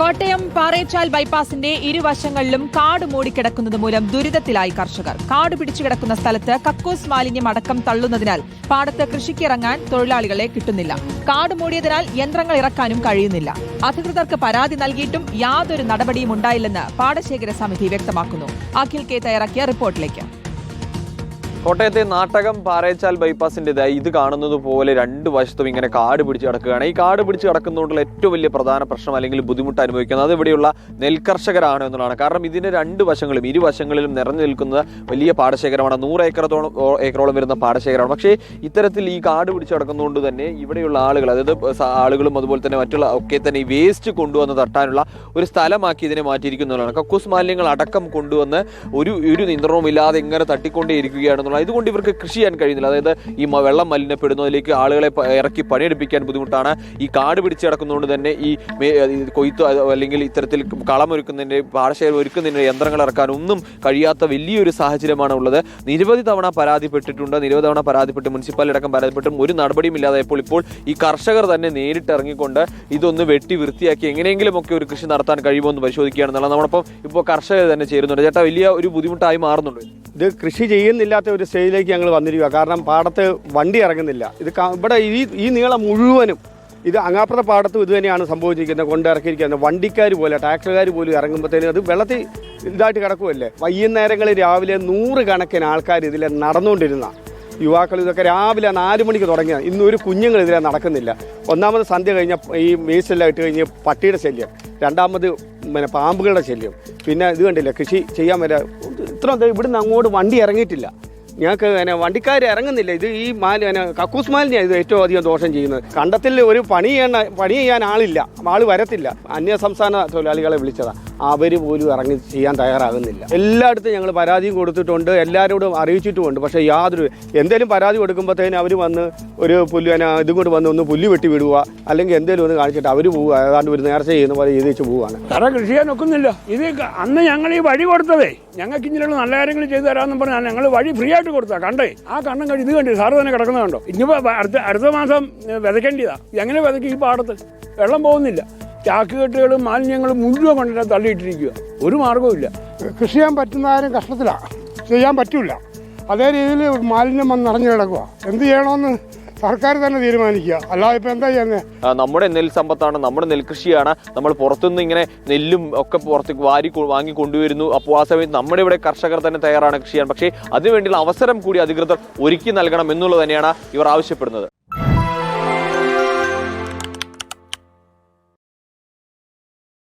കോട്ടയം പാറേച്ചാൽ ബൈപ്പാസിന്റെ ഇരുവശങ്ങളിലും കാട് മൂടിക്കിടക്കുന്നത് മൂലം ദുരിതത്തിലായി കർഷകർ. കാട് പിടിച്ചു കിടക്കുന്ന സ്ഥലത്ത് കക്കൂസ് മാലിന്യം അടക്കം തള്ളുന്നതിനാൽ പാടത്ത് കൃഷിക്കിറങ്ങാൻ തൊഴിലാളികളെ കിട്ടുന്നില്ല. കാട് മൂടിയതിനാൽ യന്ത്രങ്ങൾ ഇറക്കാനും കഴിയുന്നില്ല. അധികൃതർക്ക് പരാതി നൽകിയിട്ടും യാതൊരു നടപടിയും ഉണ്ടായില്ലെന്ന് പാടശേഖര സമിതി വ്യക്തമാക്കുന്നു. അഖിൽ കെ തയ്യാറാക്കിയ റിപ്പോർട്ടിലേക്ക്. കോട്ടയത്തെ നാട്ടകം പാറേച്ചാൽ ബൈപ്പാസിന്റെ ഇതായി ഇത് കാണുന്നത് പോലെ രണ്ട് വശത്തും ഇങ്ങനെ കാട് പിടിച്ച് കിടക്കുകയാണ്. ഈ കാട് പിടിച്ച് കിടക്കുന്നതുകൊണ്ടുള്ള ഏറ്റവും വലിയ പ്രധാന പ്രശ്നം അല്ലെങ്കിൽ ബുദ്ധിമുട്ട് അനുഭവിക്കുന്നത് അത് ഇവിടെയുള്ള നെൽകർഷകരാണ് എന്നുള്ളതാണ് കാരണം ഇതിന്റെ രണ്ട് വശങ്ങളും ഇരുവശങ്ങളിലും നിറഞ്ഞു നിൽക്കുന്നത് വലിയ പാടശേഖരമാണ്. നൂറ് ഏക്കറത്തോളം ഏക്കറോളം വരുന്ന പാടശേഖരമാണ്. പക്ഷേ ഇത്തരത്തിൽ ഈ കാട് പിടിച്ച് കിടക്കുന്നതുകൊണ്ട് തന്നെ ഇവിടെയുള്ള ആളുകൾ അതായത് ആളുകളും അതുപോലെ തന്നെ മറ്റുള്ള ഒക്കെ തന്നെ ഈ വേസ്റ്റ് കൊണ്ടുവന്ന് തട്ടാനുള്ള ഒരു സ്ഥലമാക്കി ഇതിനെ മാറ്റിയിരിക്കുന്നതാണ് കക്കൂസ് മാലിന്യങ്ങൾ അടക്കം കൊണ്ടുവന്ന് ഒരു ഒരു നിയന്ത്രണവും ഇല്ലാതെ ഇങ്ങനെ തട്ടിക്കൊണ്ടേ ഇരിക്കുകയാണെന്നുള്ളത് ഇതുകൊണ്ട് ഇവർക്ക് കൃഷി ചെയ്യാൻ കഴിയുന്നില്ല. അതായത് ഈ വെള്ളം മലിനപ്പെടുന്നതിലേക്ക് ആളുകളെ ഇറക്കി പണിയെടുപ്പിക്കാൻ ബുദ്ധിമുട്ടാണ്. ഈ കാട് പിടിച്ച് കിടക്കുന്നതുകൊണ്ട് തന്നെ ഈ കൊയ്ത്ത് അല്ലെങ്കിൽ ഇത്തരത്തിൽ കളമൊരുക്കുന്നതിന്റെ പാടശേഖരം ഒരുക്കുന്നതിന്റെ യന്ത്രങ്ങൾ ഇറക്കാൻ ഒന്നും കഴിയാത്ത വലിയൊരു സാഹചര്യമാണ് ഉള്ളത്. നിരവധി തവണ പരാതിപ്പെട്ടിട്ടുണ്ട്. നിരവധി തവണ പരാതിപ്പെട്ട് മുനിസിപ്പാലിറ്റി അടക്കം പരാതിപ്പെട്ടും. ഒരു നടപടിയും ഇല്ലാതായപ്പോൾ ഇപ്പോൾ ഈ കർഷകർ തന്നെ നേരിട്ട് ഇറങ്ങിക്കൊണ്ട് ഇതൊന്ന് വെട്ടി വൃത്തിയാക്കി എങ്ങനെയെങ്കിലും ഒക്കെ ഒരു കൃഷി നടത്താൻ കഴിയുമോ എന്ന് പരിശോധിക്കുകയാണെന്നുള്ള നമ്മളിപ്പം ഇപ്പോൾ കർഷകർ തന്നെ ചേരുന്നുണ്ട്. ചേട്ടാ വലിയ ഒരു ബുദ്ധിമുട്ടായി മാറുന്നുണ്ട്. ഇത് കൃഷി ചെയ്യുന്നില്ലാത്ത ഒരു സ്റ്റേജിലേക്ക് ഞങ്ങൾ വന്നിരിക്കുക കാരണം പാടത്ത് വണ്ടി ഇറങ്ങുന്നില്ല. ഇത് ഇവിടെ ഈ ഈ നീളം മുഴുവനും ഇത് അങ്ങാപ്പുറത്തെ പാടത്തും ഇത് തന്നെയാണ് സംഭവിച്ചിരിക്കുന്നത്. കൊണ്ട് ഇറക്കിയിരിക്കുന്നത്. വണ്ടിക്കാർ പോലെ ടാക്ടറുകാർ പോലും ഇറങ്ങുമ്പോഴത്തേനും അത് വെള്ളത്തിൽ ഇതായിട്ട് കിടക്കുമല്ലേ വൈകുന്നേരങ്ങളിൽ രാവിലെ നൂറ് കണക്കിന് ആൾക്കാർ ഇതിൽ നടന്നുകൊണ്ടിരുന്ന യുവാക്കൾ ഇതൊക്കെ രാവിലെ നാല് മണിക്ക് തുടങ്ങിയ ഇന്നൊരു കുഞ്ഞുങ്ങൾ ഇതിലെ നടക്കുന്നില്ല. ഒന്നാമത് സന്ധ്യ കഴിഞ്ഞ ഈ വേസ്റ്റെല്ലാം ഇട്ട് കഴിഞ്ഞ് പട്ടിയുടെ ശല്യം. രണ്ടാമത് പിന്നെ പാമ്പുകളുടെ ശല്യം. പിന്നെ ഇത് കണ്ടില്ല കൃഷി ചെയ്യാൻ വരെ ഇത്ര ഇവിടുന്ന് അങ്ങോട്ട് വണ്ടി ഇറങ്ങിയിട്ടില്ല. ഞങ്ങൾക്ക് പിന്നെ വണ്ടിക്കാർ ഇറങ്ങുന്നില്ല. ഇത് ഈ മാലി പിന്നെ കക്കൂസ് മാലിന്യാണ് ഇത് ഏറ്റവും അധികം ദോഷം ചെയ്യുന്നത്. കണ്ടത്തിൽ ഒരു പണി ചെയ്യാൻ പണി ചെയ്യാൻ ആളില്ല. ആൾ വരത്തില്ല. അന്യ സംസ്ഥാന തൊഴിലാളികളെ വിളിച്ചതാ. അവർ പോലും ഇറങ്ങി ചെയ്യാൻ തയ്യാറാകുന്നില്ല. എല്ലായിടത്തും ഞങ്ങൾ പരാതിയും കൊടുത്തിട്ടുണ്ട്. എല്ലാവരോടും അറിയിച്ചിട്ടുമുണ്ട്. പക്ഷേ യാതൊരു എന്തെങ്കിലും പരാതി കൊടുക്കുമ്പോഴത്തേനും അവർ വന്ന് ഒരു പുല്ല് ഇതും കൊണ്ട് വന്ന് ഒന്ന് പുല്ല് വെട്ടി വിടുക അല്ലെങ്കിൽ എന്തെങ്കിലും ഒന്ന് കാണിച്ചിട്ട് അവർ പോവുക. ഏതാണ്ട് ഒരു നേർച്ച ചെയ്യുന്ന പോലെ ഇത് വെച്ച് പോവുകയാണ്. തറ കൃഷി ചെയ്യാൻ ഒക്കുന്നില്ല. ഇത് അന്ന് ഞങ്ങൾ ഈ വഴി കൊടുത്തതേ. ഞങ്ങൾക്ക് ഇങ്ങനെയുള്ള നല്ല കാര്യങ്ങൾ ചെയ്തു തരാമെന്ന് പറഞ്ഞാൽ ഞങ്ങൾ വഴി ഫ്രീ ആയിട്ട് കൊടുത്താ കണ്ടേ? ആ കണ്ണം കഴിഞ്ഞ് ഇത് കണ്ടി സാറ് തന്നെ കിടക്കുന്നത് കണ്ടോ? ഇനിയിപ്പോൾ അടുത്ത അടുത്ത മാസം വിതയ്ക്കേണ്ടിയതാണ് എങ്ങനെ വിതയ്ക്കും ഈ പാടത്ത്? വെള്ളം പോകുന്നില്ല. ചാക്കുകെട്ടുകളും മാലിന്യങ്ങളും മുഴുവൻ കൊണ്ടിട്ട് തള്ളിയിട്ടിരിക്കുക. ഒരു മാർഗവും ഇല്ല. കൃഷി ചെയ്യാൻ പറ്റുന്ന ആരും കഷ്ടത്തിലാണ് ചെയ്യാൻ പറ്റില്ല അതേ രീതിയിൽ മാലിന്യം വന്ന് നിറഞ്ഞു കിടക്കുക എന്ത് ചെയ്യണമെന്ന് സർക്കാർ തന്നെ തീരുമാനിക്കുക. അല്ലാതെ ഇപ്പം എന്താ ചെയ്യുന്നത് നമ്മുടെ നെൽ സമ്പത്താണ് നമ്മുടെ നെൽകൃഷിയാണ് നമ്മൾ പുറത്തുനിന്ന് ഇങ്ങനെ നെല്ലും ഒക്കെ പുറത്തേക്ക് വാരി വാങ്ങി കൊണ്ടുവരുന്നു. അപ്പോൾ ആ സമയത്ത് നമ്മുടെ ഇവിടെ കർഷകർ തന്നെ തയ്യാറാണ് കൃഷി ചെയ്യാൻ പക്ഷേ അതിനുവേണ്ടിയുള്ള അവസരം കൂടി അധികൃതർ ഒരുക്കി നൽകണം എന്നുള്ളത് തന്നെയാണ് ഇവർ ആവശ്യപ്പെടുന്നത്.